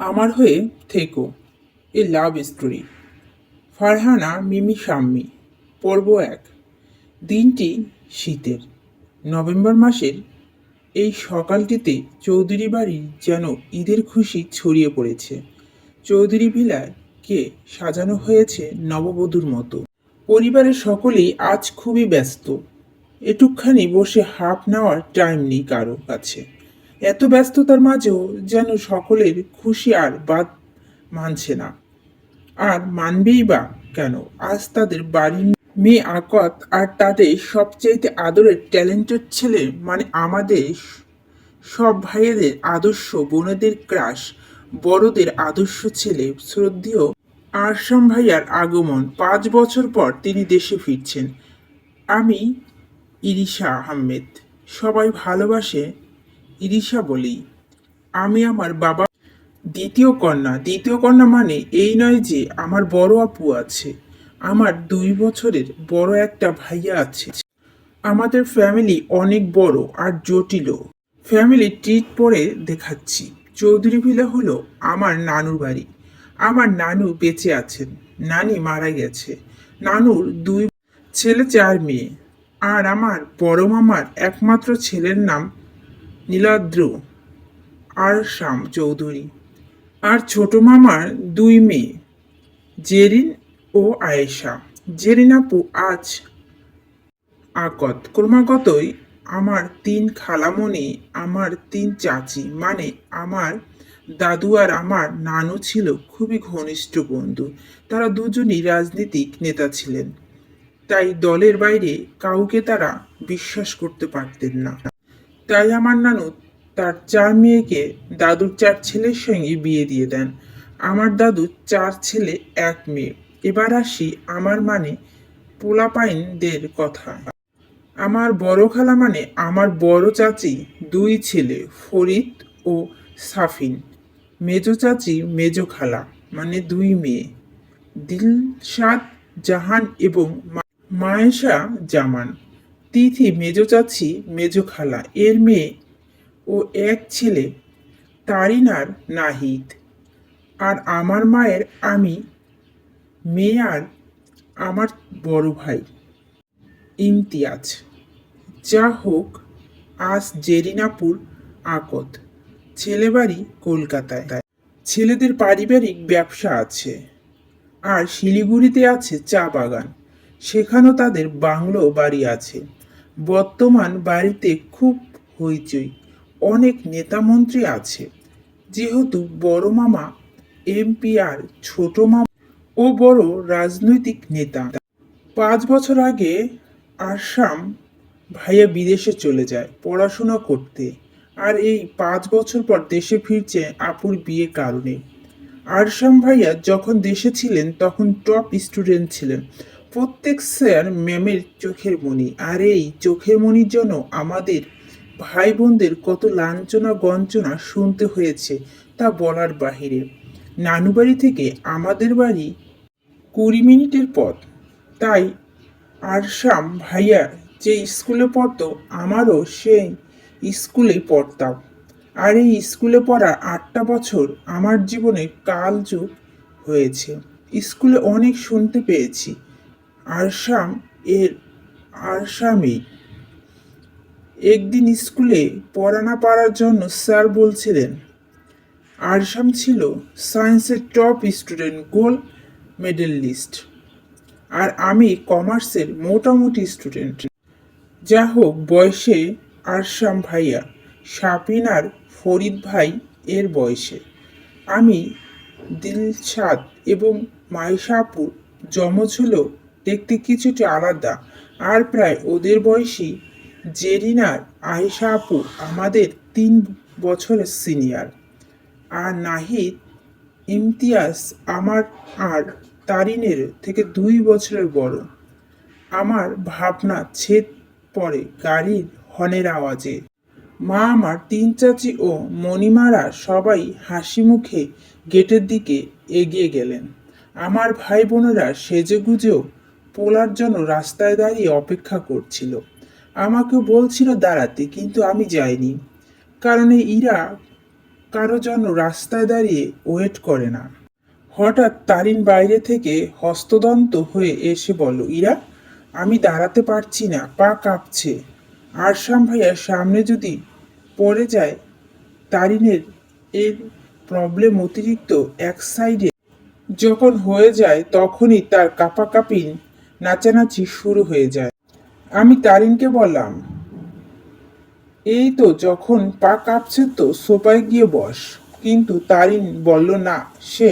আমার হয়ে থেকো, a love story. Farhana, Mimi, Shammi, পর্ব এক। দিনটি শীতের। নভেম্বর মাসের এই সকালটিতে চৌধুরী বাড়ি যেন ঈদের খুশি ছড়িয়ে পড়েছে। চৌধুরী ভিলাকে সাজানো হয়েছে নববধূর মতো। পরিবারের সকলেই আজ খুবই ব্যস্ত। এটুকখানি বসে হাফ নেওয়ার টাইম নেই কারও কাছে। এত ব্যস্ততার মাঝেও যেন সকলের খুশি আর বাদ মানছে না। আর মানবেই বা কেন? আজ তাদের বাড়ির মেয়ে আকত আর তাদের সবচাইতে আদরের ট্যালেন্টেড ছেলে মানে আমাদের সব ভাইয়েদের আদর্শ বোনেদের ক্রাশ, বড়দের আদর্শ ছেলে শ্রদ্ধেয় আরশাম ভাইয়ার আগমন পাঁচ বছর পর তিনি দেশে ফিরছেন। আমি ইরিশা আহমেদ। সবাই ভালোবাসে ইরিশা বলি, আমি আমার বাবা দ্বিতীয় কন্যা দ্বিতীয় কন্যা মানে এই নয় যে আমার বড় আপু আছে, আমার দুই বছরের বড় একটা ভাইয়া আছে। আমাদের ফ্যামিলি অনেক বড় আর জটিলও। ফ্যামিলি ট্রিট পরে দেখাচ্ছি। চৌধুরী ভিলা হলো আমার নানুর বাড়ি। আমার নানু বেঁচে আছেন, নানি মারা গেছে। নানুর দুই ছেলে, চার মেয়ে। আর আমার বড় মামার একমাত্র ছেলের নাম নীলাদ্র, আর শ্যাম চৌধুরী, আর ছোট মামার দুই মেয়ে, জেরিন ও আয়েশা। জেরিন আপু আজ আকত ক্রমাগতই আমার তিন খালামণি, আমার তিন চাচি মানে আমার দাদু আর আমার নানু ছিল খুবই ঘনিষ্ঠ বন্ধু। তারা দুজনই রাজনীতিক নেতা ছিলেন। তাই দলের বাইরে কাউকে তারা বিশ্বাস করতে পারতেন না। তাই আমার নানু তার চার মেয়েকে দাদুর চার ছেলের সঙ্গে বিয়ে দিয়ে দেন। আমার দাদু চার ছেলে, এক মেয়ে। এবার আসি আমার মানে পোলাপাইনদের কথা। আমার বড় খালা মানে আমার বড় চাচি, দুই ছেলে, ফরিদ ও সাফিন। মেজো চাচি, মেজো খালা মানে দুই মেয়ে। দিলশাদ জাহান এবং মায়েশা জামান। তিথি মেজো চাচি, মেজো খালা, এর মেয়ে ও এক ছেলে তারিনার নাহিদ। আর আমার মায়ের আমি, মেয়ে আর আমার বড় ভাই ইমতিয়াজ। যা হোক, আজ জেরিনাপুর আকত ছেলেবাড়ি কলকাতায়। ছেলেদের পারিবারিক ব্যবসা আছে, আর শিলিগুড়িতে আছে চা বাগান। সেখানেও তাদের বাংলো বাড়ি আছে। বর্তমান বাড়িতে খুব হইচই। অনেক নেতামন্ত্রী আছে, যেহেতু বড় মামা এমপি আর ছোট মামা ও বড় রাজনৈতিক নেতা। পাঁচ বছর আগে আসাম ভাইয়া বিদেশে চলে যায় পড়াশোনা করতে আর এই পাঁচ বছর পর দেশে ফিরছে আপুর বিয়ে কারণে। আরশাম ভাইয়া যখন দেশে ছিলেন তখন টপ স্টুডেন্ট ছিলেন। প্রত্যেক স্যার ম্যামের চোখের মণি। আর এই চোখের মণির জন্য আমাদের ভাই বোনদের কত লাঞ্ছনা গঞ্চনা শুনতে হয়েছে তা বলার বাহিরে। নানু বাড়ি থেকে আমাদের বাড়ি কুড়ি মিনিটের পথ। তাই আরশাম ভাইয়া যে স্কুলে পড়তো, আমারও সেই স্কুলেই পড়তাম। আর এই স্কুলে পড়া আটটা বছর আমার জীবনে কালযুগ হয়েছে। স্কুলে অনেক শুনতে পেয়েছি। আরশাম এর আরশামই একদিন স্কুলে পড়া না জন্য স্যার বলছিলেন আরশাম ছিল সায়েন্সের টপ স্টুডেন্ট গোল্ড মেডেলিস্ট আর আমি কমার্সের মোটামুটি স্টুডেন্ট। যা হোক, বয়সে আরশাম ভাইয়া শাপিন আর ফরিদ ভাই এর বয়সে। আমি দিলশাদ এবং মাইশাপুর যমজ হলেও দেখতে কিছুটা আলাদা। আর প্রায় ওদের বয়সী জেরিনার আয়েশা আপু আমাদের তিন বছরের সিনিয়র। আর নাহিদ ইমতিয়াজ আমার আর তারিনের থেকে দুই বছরের বড়। আমার ভাবনা ছেদ পড়ে গাড়ির হর্নের আওয়াজে। মা আমার তিন চাচি ও মণিমারা সবাই হাসি মুখে গেটের দিকে এগিয়ে গেলেন। আমার ভাই বোনেরা সেজেগুজেও পোলার জন্য রাস্তায় দাঁড়িয়ে অপেক্ষা করছিল। আমাকে বলছিল দাঁড়াতে, কিন্তু আমি যাইনি। কারণ ইরা কারও জন্য রাস্তায় দাঁড়িয়ে ওয়েট করে না। হঠাৎ তারিন বাইরে থেকে হস্তদন্ত হয়ে এসে বলল, ইরা, আমি দাঁড়াতে পারছি না, পা কাঁপছে। আরশাম ভাইয়ার সামনে যদি পড়ে যায়, তারিনের এর প্রবলেম অতিরিক্ত এক সাইডে যখন হয়ে যায়, তখনই তার কাঁপাকাঁপি নাচানাচি শুরু হয়ে যায়। আমি তারিনকে বললাম, এই তো যখন পা কাঁপছে তো সোফায় গিয়ে বস। কিন্তু তারিন বলল, না, সে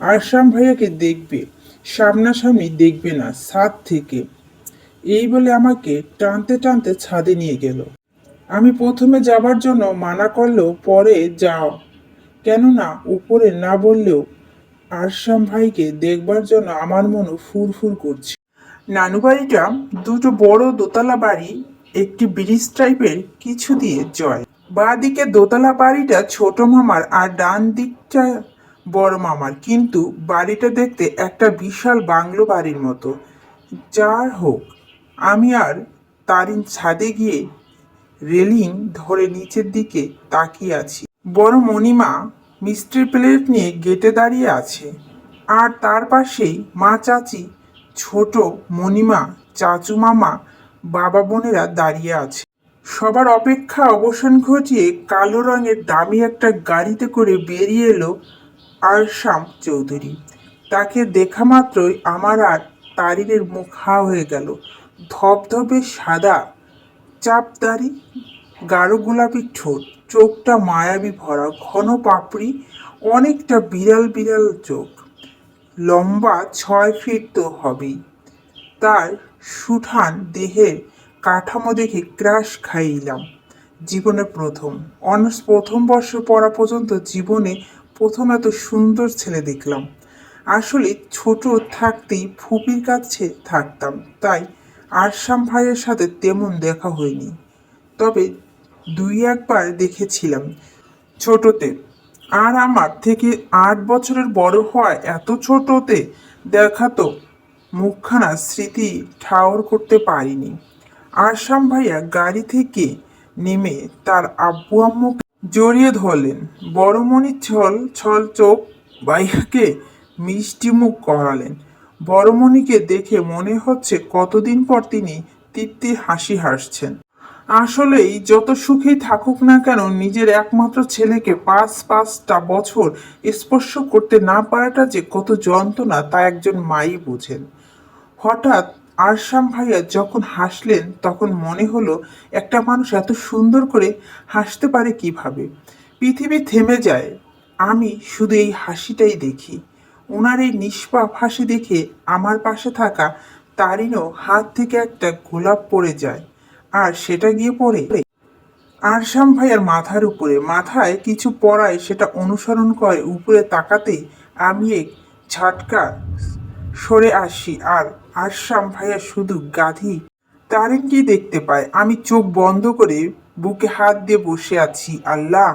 আরশাম ভাইয়াকে দেখবে, সামনাসামনি দেখবে না, ছাদ থেকে। এই বলে আমাকে টানতে টানতে ছাদে নিয়ে গেল। আমি প্রথমে যাবার জন্য মানা করলেও পরে যাও, কেননা উপরে না বললেও আরশাম ভাইকে দেখবার জন্য আমার মনও ফুরফুর করছে। নানু বাড়িটা দুটো বড় দোতলা বাড়ি, একটি ব্রিজ টাইপের কিছু দিয়ে জয়। বাঁ দিকে দোতলা বাড়িটা ছোট মামার আর ডান দিকটা বড় মামার। কিন্তু বাড়িটা দেখতে একটা বিশাল বাংলো বাড়ির মতো। যার হোক, আমি আর তারিন ছাদে গিয়ে রেলিং ধরে নিচের দিকে তাকিয়ে আছি। বড় মণিমা মিষ্টির প্লেট নিয়ে গেটে দাঁড়িয়ে আছে। আর তার পাশেই মা চাচি ছোট মণিমা, চাচু মামা, বাবা বোনেরা দাঁড়িয়ে আছে। সবার অপেক্ষা অবসান ঘটিয়ে কালো রঙের দামি একটা গাড়িতে করে বেরিয়ে এলো আরশাম চৌধুরী। তাকে দেখা মাত্রই আমার আর তারিনের মুখ হা হয়ে গেল। ধবধবে সাদা চাপ চাপদারি গাঢ় গোলাপি ঠোঁট, চোখটা মায়াবী ভরা, ঘন পাপড়ি, অনেকটা বিড়াল বিড়াল চোখ। লম্বা ছয় ফিট তো হবেই। তার সুঠান দেহের কাঠামো দেখে ক্রাশ খাইলাম। জীবনে প্রথম। অনার্স প্রথম বর্ষ পড়া পর্যন্ত জীবনে প্রথম এত সুন্দর ছেলে দেখলাম। আসলে ছোট থাকতেই ফুপির কাছে থাকতাম, তাই আরশাম ভাইয়ের সাথে তেমন দেখা হয়নি। তবে দুই একবার দেখেছিলাম ছোটতে। আর আমার থেকে আট বছরের বড় হওয়ায় এত ছোটতে দেখাতো মুখখানা স্মৃতি ঠাওর করতে পারিনি। আরশাম ভাইয়া গাড়ি থেকে নেমে তার আব্বু আম্মুকে জড়িয়ে ধরলেন। বড়মণির ছল ছল চোখ ভাইয়াকে মিষ্টি মুখ করালেন। বড়মণিকে দেখে মনে হচ্ছে কতদিন পর তিনি তৃপ্তি হাসি হাসছেন। আসলেই যত সুখেই থাকুক না কেন, নিজের একমাত্র ছেলেকে পাঁচ পাঁচটা বছর স্পর্শ করতে না পারাটা যে কত যন্ত্রণা, তা একজন মাই বুঝেন। হঠাৎ আরশাম ভাইয়া যখন হাসলেন, তখন মনে হলো একটা মানুষ এত সুন্দর করে হাসতে পারে কীভাবে? পৃথিবী থেমে যায়। আমি শুধু এই হাসিটাই দেখি। ওনার এই নিষ্পাপ হাসি দেখে আমার পাশে থাকা তারিনও হাত থেকে একটা গোলাপ পড়ে যায়। আর সেটা গিয়ে পড়ে। আরশাম ভাইয়ার মাথার উপরে, মাথায় কিছু পড়ায় সেটা অনুসরণ করে, উপরে তাকাতেই আমি এক ঝাটকা সরে আসি আর আরশাম ভাইয়া শুধু গাধি। তারিনকে দেখতে পায় আমি চোখ বন্ধ করে বুকে হাত দিয়ে বসে আছি। আল্লাহ,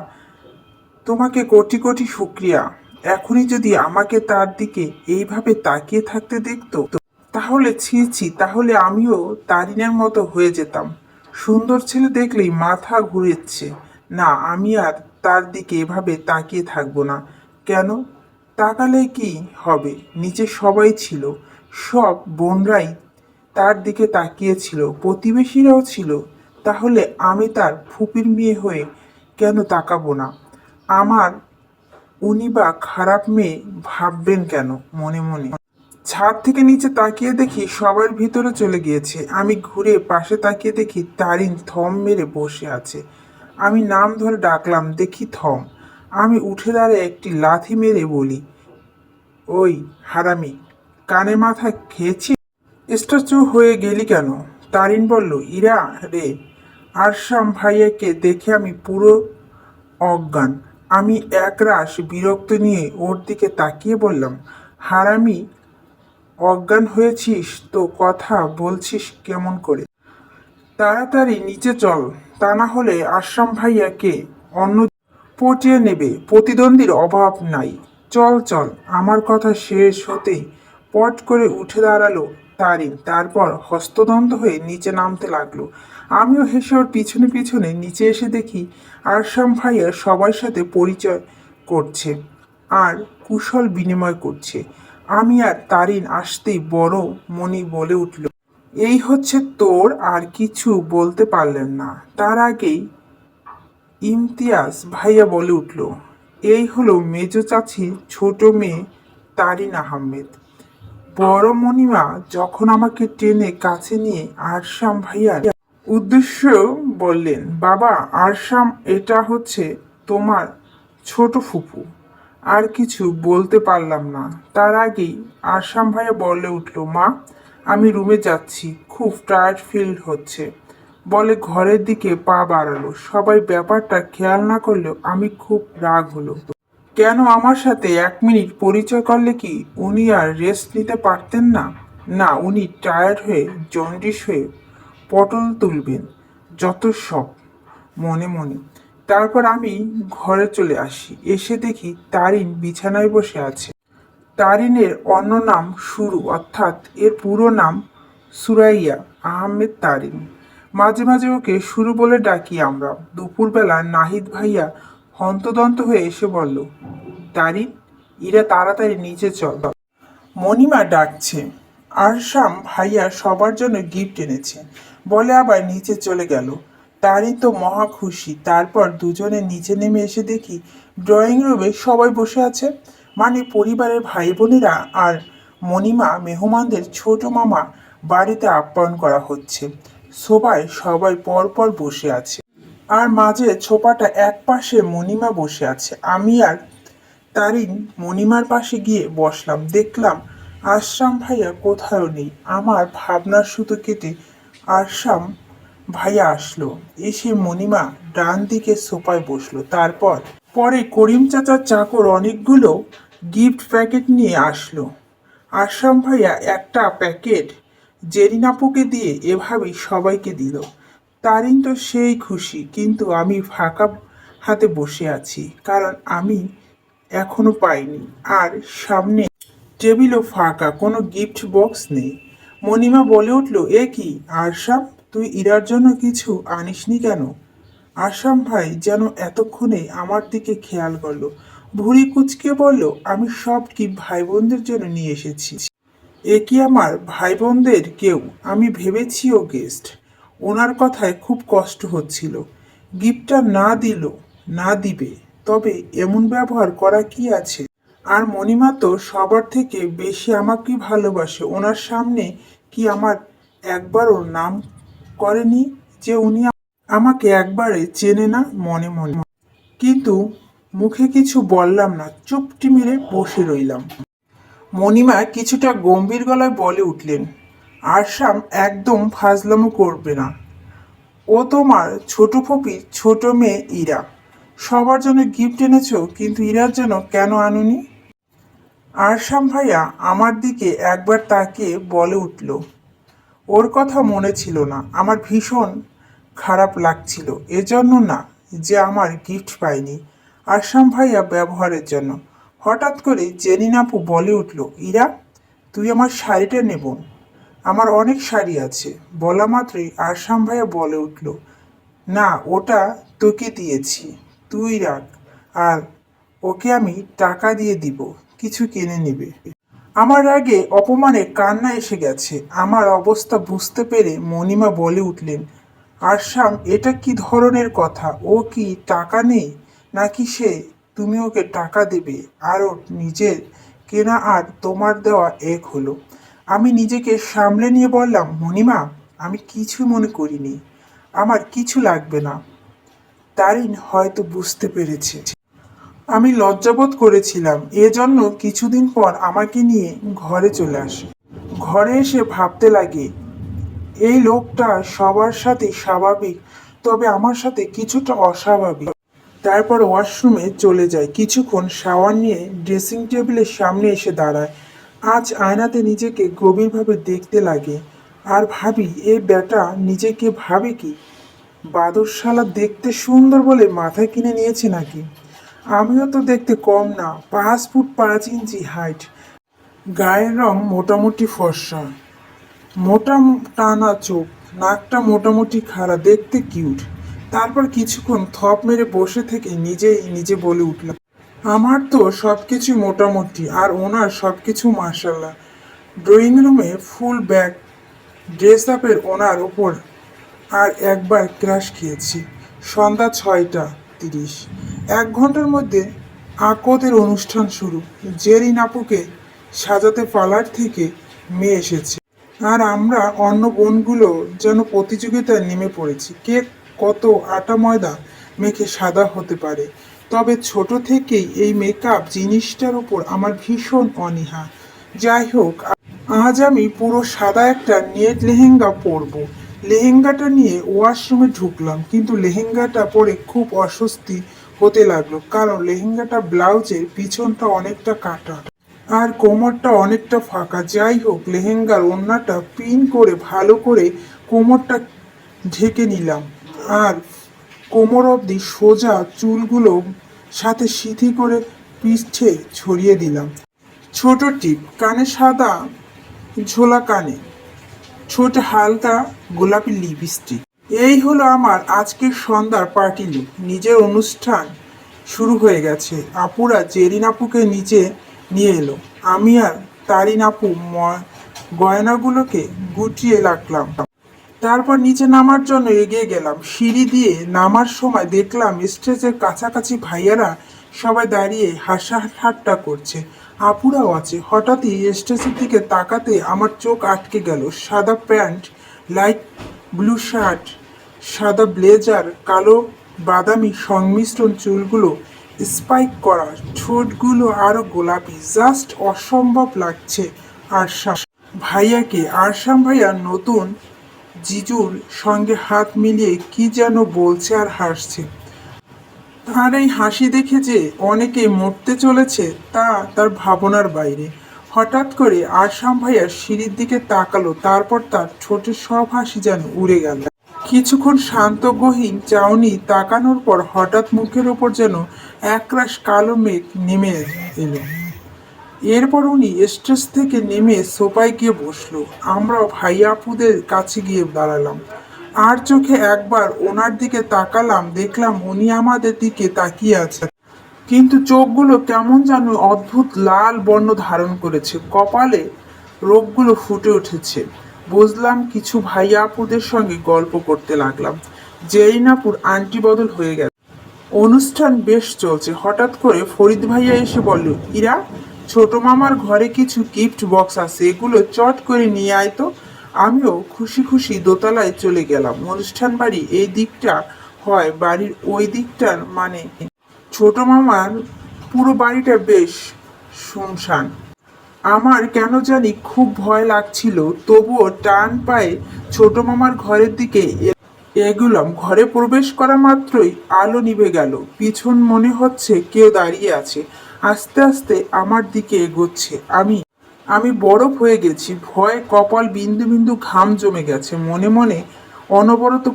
তোমাকে কোটি কোটি শুক্রিয়া। এখনই যদি আমাকে তার দিকে এইভাবে তাকিয়ে থাকতে দেখতো, তাহলে ছি ছি, তাহলে আমিও তারিনের মতো হয়ে যেতাম। সুন্দর ছেলে দেখলেই মাথা ঘুরেছে না, আমি আর তার দিকে এভাবে তাকিয়ে থাকব না। কেন? তাকালে কি হবে? নিচে সবাই ছিল। সব বোনরাই তার দিকে তাকিয়েছিল, প্রতিবেশীরাও ছিল। তাহলে আমি তার ফুপির মেয়ে হয়ে কেন তাকাবো না? আমার উনি বা খারাপ মেয়ে ভাববেন কেন? মনে মনে। ছাদ থেকে নিচে তাকিয়ে দেখি সবার ভিতরে চলে গিয়েছে। আমি ঘুরে পাশে তাকিয়ে দেখি তারিন থম মেরে বসে আছে। আমি নাম ধরে ডাকলাম, দেখি থম। আমি উঠে দাঁড়িয়ে একটি লাথি মেরে বলি, ওই হারামি, কানে মাথা খেয়েছি? স্ট্যাচু হয়ে গেলি কেন? তারিন বলল, ইরা রে, আরশাম ভাইয়াকে দেখে আমি পুরো অজ্ঞান। আমি একরাশ বিরক্ত নিয়ে ওর দিকে তাকিয়ে বললাম, হারামি অজ্ঞান হয়েছিস তো কথা বলছিস কেমন করে? তাড়াতাড়ি নিচে চল, তা না হলে আশ্রাম ভাইয়াকে অন্য পটিয়ে নেবে, প্রতিদ্বন্দ্বীর অভাব নাই। চল চল, আমার কথা শেষ হতেই পট করে উঠে দাঁড়াল তারিন, তারপর হস্তদন্ত হয়ে নিচে নামতে লাগল। আমিও হেসে ওর পিছনে পিছনে নিচে এসে দেখি আরশাম ভাইয়া সবার সাথে পরিচয় করছে আর কুশল বিনিময় করছে। আমি আর তারিন আসতেই বড় মনি বলে উঠল, এই হচ্ছে তোর আর কিছু বলতে পারলেন না। তার আগেই ইমতিয়াজ ভাইয়া বলে উঠল, এই হলো মেজ চাচি ছোট মেয়ে তারিন আহমেদ। বড় মণিমা যখন আমাকে টেনে কাছে নিয়ে আরশাম ভাইয়ার উদ্দেশ্য বললেন, বাবা, আরশাম, এটা হচ্ছে তোমার ছোট ফুপু। আর কিছু বলতে পারলাম না। তার আগেই আসাম ভাইয়া বলে উঠল, মা, আমি রুমে যাচ্ছি। খুব টায়ার্ড ফিল হচ্ছে। বলে ঘরের দিকে পা বাড়ালো। সবাই ব্যাপারটা খেয়াল না করলেও আমি খুব রাগ হলো। কেন আমার সাথে এক মিনিট পরিচয় করলে কি উনি আর রেস্ট নিতে পারতেন না? না, উনি টায়ার্ড হয়ে জন্ডিস হয়ে পটল তুলবেন, যত সব। মনে মনে তারপর আমি ঘরে চলে আসি। এসে দেখি তারিন বিছানায় বসে আছে। তারিনের অন্য নাম শুরু অর্থাৎ এর পুরো নাম সুরাইয়া আহমেদ তারিন। মাঝে মাঝে ওকে শুরু বলে ডাকি আমরা। দুপুরবেলা নাহিদ ভাইয়া হন্তদন্ত হয়ে এসে বলল, তারিন, ইরা তাড়াতাড়ি নিচে চল। মণিমা ডাকছে। আরশাম ভাইয়া সবার জন্য গিফট এনেছে। বলে আবার নিচে চলে গেল। তারই তো মহা খুশি। তারপর দুজনে নিচে নেমে এসে দেখি ড্রয়িং রুমে সবাই বসে আছে। মানে পরিবারের ভাই বোনেরা আর মণিমা, মেহমানদের ছোট মামা বাড়িতে আপ্যায়ন করা হচ্ছে। সবাই সবাই পরপর বসে আছে। আর মাঝে ছোপাটা এক পাশে মণিমা বসে আছে। আমি আর তারিন মণিমার পাশে গিয়ে বসলাম। দেখলাম আশরাম ভাইয়া কোথাও নেই। আমার ভাবনার সুতো কেটে আশরাম ভাইয়া আসলো। এসে মণিমা ডান দিকে সোফায় বসল। তারপর পরে করিম চাচার চাকর অনেকগুলো গিফট প্যাকেট নিয়ে আসলো। আশরাম ভাইয়া একটা প্যাকেট জেরিনাপুকে দিয়ে এভাবেই সবাইকে দিল। তারিন তো সেই খুশি, কিন্তু আমি ফাঁকা হাতে বসে আছি, কারণ আমি এখনও পাইনি। আর সামনে টেবিলও ফাঁকা, কোনো গিফট বক্স নেই। মণিমা বলে উঠল, এ কি আরশাম তুই ইরার জন্য কিছু আনিসনি কেন? আসাম ভাই যেন এতক্ষণে আমার দিকে খেয়াল করল। ভুড়ি কুচকে বলল, আমি সব কি ভাই বোনদের জন্য নিয়ে এসেছি? এ কি আমার ভাই বোনদের কেউ? আমি ভেবেছি ও গেস্ট ওনার কথায় খুব কষ্ট হচ্ছিল। গিফটটা না দিল, না দিবে, তবে এমন ব্যবহার করা কি আছে? আর মণিমা তো সবার থেকে বেশি আমাকে ভালোবাসে। ওনার সামনে কি আমার একবারও নাম করেনি যে উনি আমাকে একবারে চেনে না মনে মনে। কিন্তু মুখে কিছু বললাম না, চুপটি মেরে বসে রইলাম। মণিমা কিছুটা গম্ভীর গলায় বলে উঠলেন, আরশাম একদম ফাজলামো করবে না। ও তোমার ছোট ফপি, ছোট মেয়ে ইরা। সবার জন্য গিফট এনেছ, কিন্তু ইরার জন্য কেন আনুনি? আরশাম ভাইয়া আমার দিকে একবার তাকিয়ে বলে উঠল ওর কথা মনে ছিল না। আমার ভীষণ খারাপ লাগছিল। এজন্য না, যে আমার গিফট পাইনি। আরশাম ভাইয়া ব্যবহারের জন্য। হঠাৎ করে জেনিন আপু বলে উঠল, ইরা, তুই আমার শাড়িটা নেব আমার অনেক শাড়ি আছে। বলা মাত্রই আরশাম ভাইয়া বলে উঠল, না, ওটা তোকে দিয়েছি। তুই রাখ। আর ওকে আমি টাকা দিয়ে দিব। কিছু কিনে নিবে। আমার আগে অপমানে কান্না এসে গেছে। আমার অবস্থা বুঝতে পেরে মণিমা বলে উঠলেন, আরশাম, এটা কি ধরনের কথা? ও কি টাকা নেই? নাকি সে তুমি ওকে টাকা দেবে? আর ওর নিজের কেনা আর তোমার দেওয়া এক হলো। আমি নিজেকে সামলে নিয়ে বললাম, মণিমা, আমি কিছু মনে করিনি। আমার কিছু লাগবে না। তারিন হয়তো বুঝতে পেরেছে। আমি লজ্জাবোধ করেছিলাম। এজন্য কিছুদিন পর আমাকে নিয়ে ঘরে চলে আসে। ঘরে এসে ভাবতে লাগে, এই লোকটা সবার সাথে স্বাভাবিক, তবে আমার সাথে কিছুটা অস্বাভাবিক। তারপর ওয়াশরুমে চলে যায়। কিছুক্ষণ শাওয়ার নিয়ে ড্রেসিং টেবিলের সামনে এসে দাঁড়ায়। আজ আয়নাতে নিজেকে গভীরভাবে দেখতে লাগে। আর ভাবি, এ বেটা নিজেকে ভাবে কি? বাদরশালা দেখতে সুন্দর বলে মাথায় কিনে নিয়েছে নাকি? আমিও তো দেখতে কম না, পাঁচ ফুট পাঁচ ইঞ্চি হাইট গায়ের রং মোটামুটি ফর্সা। মোটা টানা চোখ, নাকটা মোটামুটি খাড়া, দেখতে কিউট তারপর কিছুক্ষণ থপ মেরে বসে থেকে নিজেই নিজে বলে উঠলাম, আমার তো সব কিছু মোটামুটি, আর ওনার সব কিছু মার্শাল্লাহ ড্রয়িং রুমে ফুল ব্যাগ ড্রেস আপের ওনার ওপর আর একবার ক্রাশ খেয়েছি। সন্ধ্যা ছয়টা তিরিশ এক ঘণ্টার মধ্যে আকদের অনুষ্ঠান শুরু। জেরি আপুকে সাজাতে পার্লার থেকে মেয়ে এসেছে। আর আমরা অন্য বোনগুলো যেন প্রতিযোগিতায় নেমে পড়েছি। কে কত আটা ময়দা মেখে সাদা হতে পারে। তবে ছোট থেকেই এই মেকআপ জিনিসটার উপর আমার ভীষণ অনীহা। যাই হোক, আজ আমি পুরো সাদা একটা নেট লেহেঙ্গা পরবো। লেহেঙ্গাটা নিয়ে ওয়াশরুমে ঢুকলাম, কিন্তু লেহেঙ্গাটা পরে খুব অস্বস্তি হতে লাগল, কারণ লেহেঙ্গাটা ব্লাউজের পিছনটা অনেকটা কাটা। আর কোমরটা অনেকটা ফাঁকা। যাই হোক, লেহেঙ্গার ওড়নাটা পিন করে ভালো করে কোমরটা ঢেকে নিলাম। আর কোমর অবধি সোজা চুলগুলো সাথে সিথি করে পিঠে ছড়িয়ে দিলাম। ছোট টিপ, কানে সাদা ঝোলা কানে। ছোট হালকা গোলাপি লিপস্টিক। এই হলো আমার আজকের সন্ধ্যার পার্টি লুক। নিজের অনুষ্ঠান শুরু হয়ে গেছে। আপুরা জেরিন আপুকে নিচে নিয়ে এলো। আমি আর তারিন আপু গয়নাগুলোকে গুটিয়ে রাখলাম। তারপর নিচে নামার জন্য এগিয়ে গেলাম। সিঁড়ি দিয়ে নামার সময় দেখলাম স্টেজের কাছাকাছি ভাইয়ারা সবাই দাঁড়িয়ে হাসা ঠাট্টা করছে। আপুরাও আছে। হঠাৎই স্টেজের দিকে তাকাতে আমার চোখ আটকে গেল। সাদা প্যান্ট, লাইট ব্লু শার্ট, সাদা ব্লেজার, কালো বাদামি সংমিশ্রণ চুলগুলো স্পাইক করা, ঠোঁটগুলো আরও গোলাপি। জাস্ট অসম্ভব লাগছে আরশাম ভাইয়াকে। আরশাম ভাইয়া নতুন জিজুর সঙ্গে হাত মিলিয়ে কি যেন বলছে আর হাসছে। তার এই হাসি দেখে যে অনেকে মরতে চলেছে তা তার ভাবনার বাইরে। হঠাৎ করে আসাম ভাইয়া সিঁড়ির দিকে তাকালো, তারপর তার ছোট সব হাসি যেন উড়ে গেল। কিছুক্ষণ শান্ত গহীন চাউনি তাকানোর পর হঠাৎ মুখের ওপর যেন একরাশ কালো মেঘ নেমে এলো। এরপর উনি স্টেজ থেকে নেমে সোফায় গিয়ে বসল। আমরাও ভাই আপুদের কাছে গিয়ে দাঁড়ালাম। আর চোখে একবার ওনার দিকে তাকালাম, দেখলাম উনি আমাদের দিকে তাকিয়ে আছে কিন্তু চোখগুলো কেমন যেন অদ্ভুত লাল বর্ণ ধারণ করেছে। কপালে রোগগুলো ফুটে উঠেছে। বুঝলাম কিছু ভাই আপুদের সঙ্গে গল্প করতে লাগলাম। জেরিনাপুর আন্টি বদল হয়ে গেছে অনুষ্ঠান বেশ চলছে। হঠাৎ করে ফরিদ ভাইয়া এসে বলল, ইরা, ছোট মামার ঘরে কিছু গিফট বক্স আছে। এগুলো চট করে নিয়ে আয় তো। আমিও খুশি খুশি দোতলায় চলে গেলাম। অনুষ্ঠান বাড়ি এই দিকটা হয় বাড়ির ওই দিকটার মানে। ছোট মামার পুরো বাড়িটা বেশ শুনশান। আমার কেন জানি খুব ভয় লাগছিল, তবুও টান পায়ে ছোট মামার ঘরের দিকে এগুলাম। ঘরে প্রবেশ করা মাত্রই আলো নিভে গেল। পিছন মনে হচ্ছে কেউ দাঁড়িয়ে আছে। আস্তে আস্তে আমার দিকে এগোচ্ছে। আমি আমি বরফ হয়ে গেছি, ভয়ে কপাল বিন্দু বিন্দু ঘাম জমে গেছে, মনে মনে অনবরত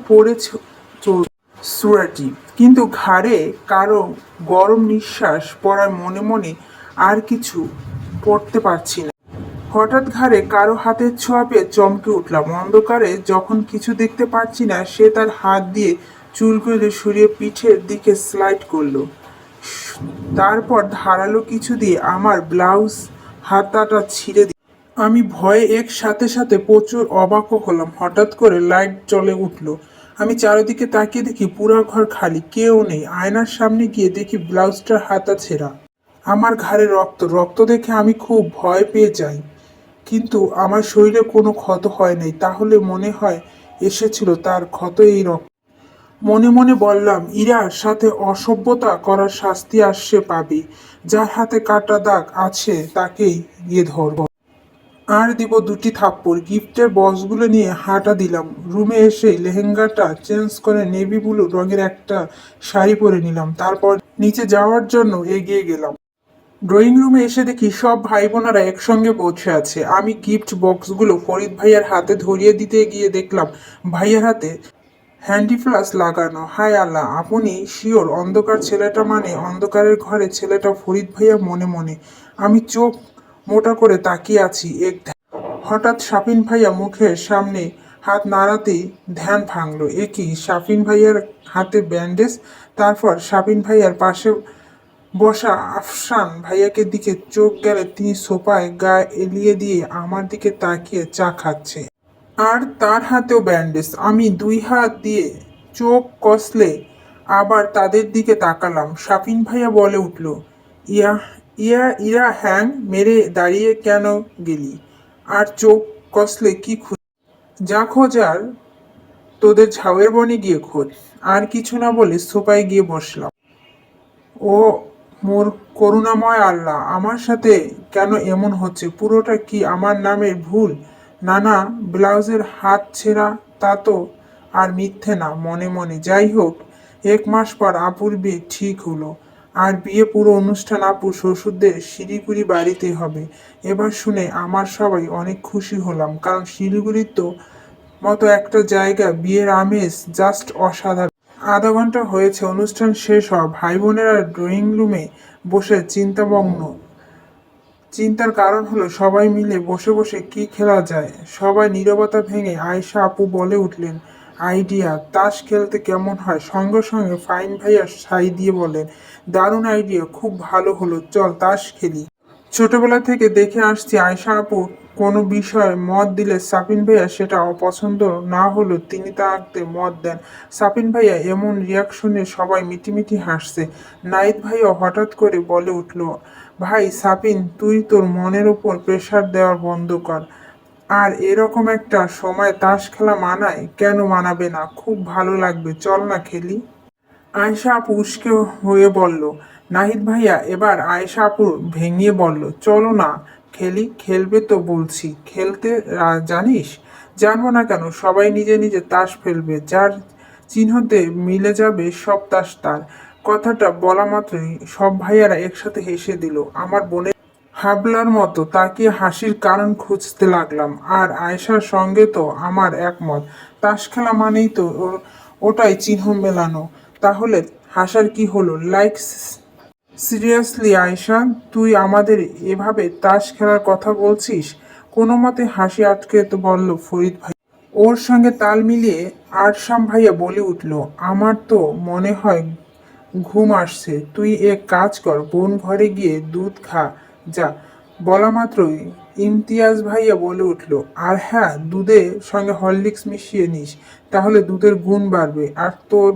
চল- সুরাটি কিন্তু ঘাড়ে কারও গরম নিঃশ্বাস পড়ার মনে মনে আর কিছু পড়তে পারছি না। হঠাৎ ঘাড়ে কারও হাতের ছোঁয়া পেয়ে চমকে উঠলাম। অন্ধকারে যখন কিছু দেখতে পাচ্ছি না, সে তার হাত দিয়ে চুলগুলো সরিয়ে পিঠের দিকে স্লাইড করল। তারপর ধারালো কিছু দিয়ে আমার ব্লাউজ হাতাটা ছিঁড়ে দিল আমি ভয়ে এক সাথে সাথে প্রচুর অবাক হলাম। হঠাৎ করে লাইট জ্বলে উঠল। আমি চারিদিকে তাকিয়ে দেখি পুরো ঘর খালি, কেউ নেই। আয়নার সামনে গিয়ে দেখি ব্লাউজটার হাতা ছেঁড়া। আমার ঘাড়ে রক্ত। রক্ত দেখে আমি খুব ভয় পেয়ে যাই। কিন্তু আমার শরীরে কোনো ক্ষত হয় নাই। তাহলে মনে হয় এসেছিল তার ক্ষত এই রক্ত। মনে মনে বললাম, ইরার সাথে অসভ্যতা করার শাস্তি আসছে পাবি। যার হাতে কাটা দাগ আছে, তাকেই গিয়ে ধরব। আর দিব দুটি থাপ্পড়। গিফটের বক্সগুলো নিয়ে হাঁটা দিলাম। রুমে এসে লেহেঙ্গাটা চেঞ্জ করে নেভি ব্লু রঙের একটা শাড়ি পরে নিলাম। তারপর নিচে যাওয়ার জন্য এগিয়ে গেলাম। ড্রয়িং রুমে এসে দেখি সব ভাই বোনেরা একসঙ্গে বসে আছে। আমি গিফট বক্সগুলো ফরিদ ভাইয়ার হাতে ধরিয়ে দিতে গিয়ে দেখলাম, ভাইয়ার হাতে হ্যান্ডি ফ্লাস লাগানো হায় আল্লাহ, আপনি শিওর, অন্ধকার ছেলেটা মানে অন্ধকারের ঘরে ছেলেটা ফরিদ ভাইয়া মনে মনে। আমি চোখ মোটা করে তাকিয়ে আছি, এক হঠাৎ সাপিন ভাইয়া মুখের সামনে হাত নাড়াতেই ধ্যান ভাঙল। এ কি সাপিন ভাইয়ার হাতে ব্যান্ডেজ? তারপর সাপিন ভাইয়ার পাশে বসা আফসান ভাইয়াকে দিকে চোখ গেলে তিনি সোফায় গা এলিয়ে দিয়ে আমার দিকে তাকিয়ে চা খাচ্ছে। আর তার হাতেও ব্যান্ডেজ। আমি দুই হাত দিয়ে চোখ কষলে আবার তাদের দিকে তাকালাম। সাপিন ভাইয়া বলে উঠল, ইয়া ইয়া, ইরা হ্যাং মেরে দাঁড়িয়ে কেন গেলি? আর চোখ কষলে কি খু যা খোঁজার, তোদের ঝাউয়ের বনে গিয়ে খোঁজ। আর কিছু না বলে সোফায় গিয়ে বসলাম। ও মোর করুণাময় আল্লাহ, আমার সাথে কেন এমন হচ্ছে? পুরোটা কি আমার নামের ভুল? না না ব্লাউজের হাত ছেঁড়া তা তো আর মিথ্যে না, মনে মনে। যাই হোক এক মাস পর আপুর বিয়ে ঠিক হলো। আর বিয়ে পুরো অনুষ্ঠান আপু শ্বশুরদের শিলিগুড়ি বাড়িতে হবে। এবার শুনে আমার সবাই অনেক খুশি হলাম, কারণ শিলিগুড়ির তো মতো একটা জায়গা বিয়ের আমেজ জাস্ট অসাধারণ। আধা ঘণ্টা হয়েছে, অনুষ্ঠান শেষ হওয়া। ভাই বোনেরা ড্রয়িং রুমে বসে চিন্তামগ্ন। চিন্তার কারণ হলো সবাই মিলে বসে বসে কি খেলা যায়। সবাই নীরবতা ভেঙে আয়শা আপু বলে উঠলেন, আইডিয়া, তাস খেলতে কেমন হয়? সঙ্গে সঙ্গে ফাইন ভাইয়া সাই দিয়ে বলেন দারুণ আইডিয়া, খুব ভালো হলো, চল তাস খেলি। ছোটবেলা থেকে দেখে আসছি আয়শা আপু কোনো বিষয়ে মত দিলে সাপিন ভাইয়া সেটা অপছন্দ না হলেও তিনি তাকে মত দেন। সাপিন ভাইয়া এমন রিয়াকশনে সবাই মিটিমিটি হাসছে। নাইদ ভাইয়া হঠাৎ করে বলে উঠল ভাই সাপিন, তুই তোর মনের উপর প্রেশার দেওয়া বন্ধ কর। আর এরকম একটা সময় তাস খেলা মানায় কেন মানাবে না? খুব ভালো লাগবে। চল না খেলি। আয়শা আপু উস্কে হয়ে বলল, নাহিদ ভাইয়া, এবার আয়শা আপু ভেঙিয়ে বলল, চলো না খেলি, খেলবে তো বলছি। খেলতে জানিস? জানব না কেন, সবাই নিজে নিজে তাস ফেলবে। যার চিহ্নতে মিলে যাবে সব তাস তার। কথাটা বলা মাত্রই সব ভাইয়ারা একসাথে হেসে দিল। আমার বোনের হাবলার মতো তাকিয়ে হাসির কারণ খুঁজতে লাগলাম। আর আয়েশার সঙ্গে তো আমার একমত। তাস খেলা মানেই তো ওটাই চিহ্ন মেলানো। তাহলে হাসার কি হলো? লাইক সিরিয়াসলি আয়েশা, তুই আমাদের এভাবে তাস খেলার কথা বলছিস? কোনো মতে হাসি আটকে তো বলল, ফরিদ ভাই। ওর সঙ্গে তাল মিলিয়ে আরশাম ভাইয়া বলে উঠল, আমার তো মনে হয় ঘুম আসছে। তুই এক কাজ কর, বোন ঘরে গিয়ে দুধ খা। যা, বলা মাত্রই ইমতিয়াজ ভাইয়া বলে উঠল, আর হ্যাঁ দুধের সঙ্গে হরলিক্স মিশিয়ে নিস, তাহলে দুধের গুণ বাড়বে, আর তোর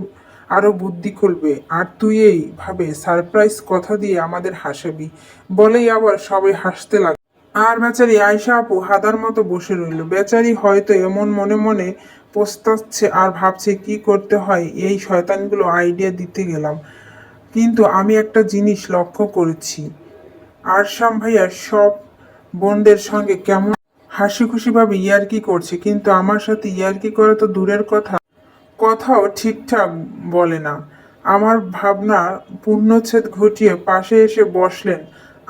আরও বুদ্ধি খুলবে। আর তুই এইভাবে সারপ্রাইজ কথা দিয়ে আমাদের হাসাবি। বলেই আবার সবাই হাসতে লাগ আর বেচারি আয়সা আপু হাদার মতো বসে রইল। বেচারি হয়তো এমন মনে মনে পোস্তাচ্ছে আর ভাবছে কি করতে হয়, এই শয়তানগুলো আইডিয়া দিতে গেলাম। কিন্তু আমি একটা জিনিস লক্ষ্য করেছি। আরশাম ভাইয়া সব বোনদের সঙ্গে কেমন হাসি খুশি ভাবে ইয়ার্কি করছে, কিন্তু আমার সাথে ইয়ার্কি করা তো দূরের কথা। কথাও ঠিকঠাক বলে না। আমার ভাবনা পূর্ণচ্ছেদ ঘটিয়ে পাশে এসে বসলেন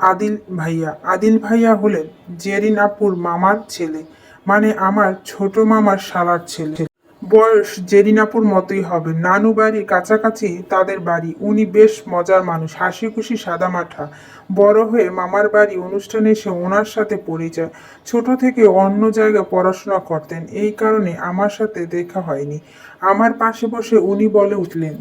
আদিল ভাইয়া। আদিল ভাইয়া হলেন জেরিন আপুর মামার ছেলে। মানে আমার ছোট মামার শালার ছেলে। বয়স জেরিনাপুর মতোই হবে। নানু বাড়ির কাছাকাছি তাদের বাড়ি। উনি বেশ মজার মানুষ হাসি খুশি সাদামাঠা। বড় হয়ে মামার বাড়ি অনুষ্ঠানে এসে ওনার সাথে পরিচয়। ছোট থেকে অন্য জায়গায় পড়াশোনা করতেন। এই কারণে আমার সাথে দেখা হয়নি। আমার পাশে বসে উনি বলে উঠলেন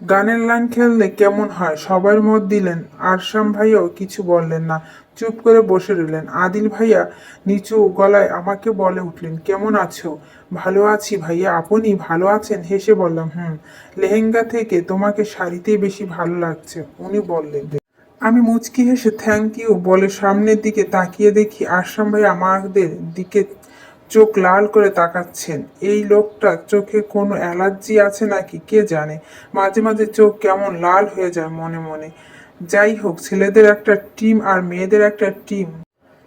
গানের লাইন খেললে কেমন হয়? সবার মত দিলেন। আরশাম ভাইয়াও কিছু বললেন না। চুপ করে বসে রইলেন। আদিল ভাইয়া নিচু গলায় আমাকে বলে উঠলেন, কেমন আছো? ভালো আছি ভাইয়া। আপনি ভালো আছেন? হেসে বললাম, হুম। লেহেঙ্গা থেকে তোমাকে শাড়িতেই বেশি ভালো লাগছে। উনি বললেন, আমি মুচকি হেসে থ্যাংক ইউ বলে সামনের দিকে তাকিয়ে দেখি আসাম ভাই আমাদের দিকে চোখ লাল করে তাকাচ্ছেন। এই লোকটা চোখে কোনো অ্যালার্জি আছে নাকি? কে জানে? মাঝে মাঝে চোখ কেমন লাল হয়ে যায় মনে মনে। যাই হোক, ছেলেদের একটা টিম আর মেয়েদের একটা টিম।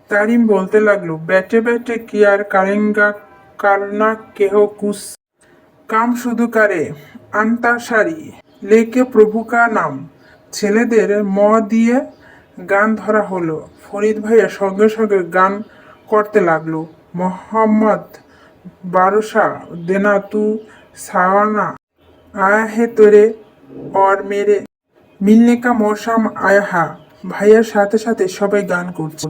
তারিম বলতে লাগল, ব্যাটে ব্যাটে কি আর কারেঙ্গা কারনা কেহ কুস কাম শুধু কারে? আন্তাসারি, লেকে প্রভু কা নাম। ছেলেদের ম দিয়ে গান ধরা হলো। ফরিদ ভাইয়া সঙ্গে সঙ্গে গান করতে লাগল। মোহাম্মদ বারোশা দেনা তু সাওয়ানা আয়া হে তোরে অর মেরে। মিলনে কা মৌসাম আয়াহা ভাইয়ার সাথে সাথে সবাই গান করছে।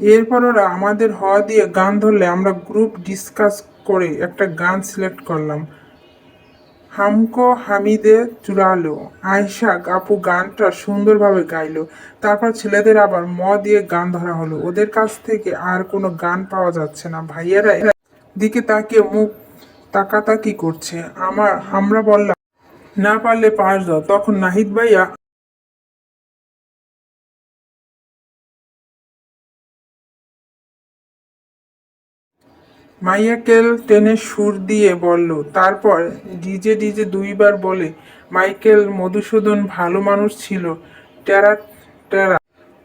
এরপর ওরা আমাদের হওয়া দিয়ে গান ধরলে আমরা গ্রুপ ডিসকাস করে একটা গান সিলেক্ট করলাম। হামকো হামিদে চুরালো আয়শা আপু গানটা সুন্দরভাবে গাইলো। তারপর ছেলেদের আবার ম দিয়ে গান ধরা হলো। ওদের কাছ থেকে আর কোনো গান পাওয়া যাচ্ছে না। ভাইয়েরা দিকে তাকিয়ে মুখ তাকাতাকি করছে। আমার, আমরা বললাম, না পারলে পাশ দাও। তখন নাহিদ ভাইয়া মাইকেল টেনে সুর দিয়ে বলল, তারপর ডিজে ডিজে দুইবার বলে, মাইকেল, মধুসূদন ভালো মানুষ ছিল, টেরা টেরা।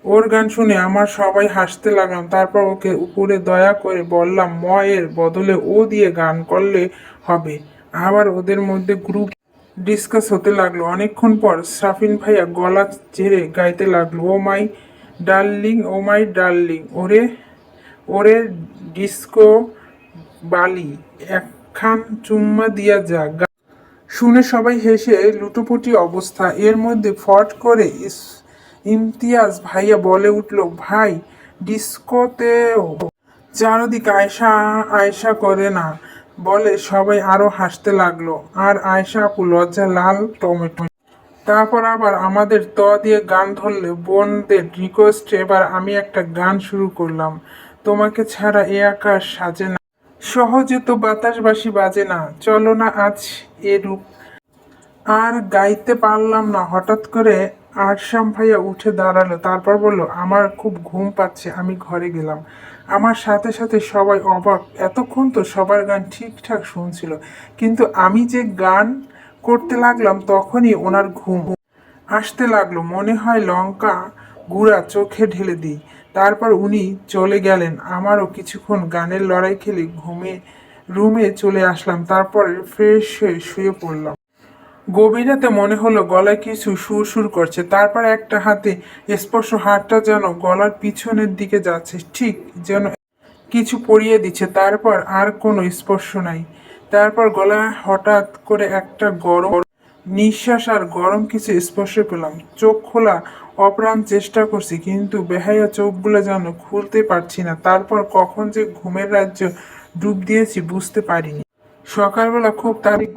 ওর গান শুনে আমার সবাই হাসতে লাগলাম। তারপর ওকে উপরে দয়া করে বললাম ম এর বদলে ও দিয়ে গান করলে হবে। আবার ওদের মধ্যে গ্রুপ ডিসকাস হতে লাগল। অনেকক্ষণ পর সাফিন ভাইয়া গলা ছেড়ে গাইতে লাগল, ও my darling, O my darling. ওরে ওরে ডিস্কো বালি, একখান চুম্মা দিয়া যা শুনে সবাই হেসে লুটোপুটি অবস্থা। এর মধ্যে ফট করে ইমতিয়াজ ভাইয়া বলে উঠল, ভাই ডিস্কোতেও চারদিক আয়সা আয়সা করে না, বলে সবাই আরও হাসতে লাগল। আর আয়সা আপু লজ্জা, লাল টমেটো। তারপর আবার আমাদের ত দিয়ে গান ধরলে বোনদের রিকোয়েস্ট এবার আমি একটা গান শুরু করলাম। তোমাকে ছাড়া এ আকাশ সাজে না। সহজে তো বাতাসবাসী বাজে না, চলো না আজ এরূপ আর গাইতে পারলাম না, হঠাৎ করে আরশাম ভাইয়া উঠে দাঁড়াল, তারপর বলল, আমার খুব ঘুম পাচ্ছে, আমি ঘরে গেলাম। আমার সাথে সাথে সবাই অবাক, এতক্ষণ তো সবার গান ঠিকঠাক শুনছিল, কিন্তু আমি যে গান করতে লাগলাম তখনই ওনার ঘুম আসতে লাগল, মনে হয় লঙ্কা গুঁড়া চোখে ঢেলে দিই। তারপর উনি চলে গেলেন। আমারও কিছুক্ষণ গানের লড়াই খেলে ঘুমে, রুমে চলে আসলাম, তারপরে ফ্রেশ হয়ে শুয়ে পড়লাম। গভীর মনে হলো গলায় কিছু সুর সুর করছে, তারপর একটা হাতে স্পর্শ হাতটা যেন গলার পিছনের দিকে যাচ্ছে, ঠিক যেন কিছু পরিয়ে দিচ্ছে, তারপর আর কোনো স্পর্শ নাই। তারপর গলায় হঠাৎ করে একটা গরম নিঃশ্বাস আর গরম কিছু স্পর্শ পেলাম। চোখ খোলা অপ্রাণ চেষ্টা করছি, কিন্তু বেহাইয়া চোখগুলো যেন খুলতে পারছি না। তারপর কখন যে ঘুমের রাজ্য ডুব দিয়েছি বুঝতে পারিনি। সকালবেলা খুব তারিখ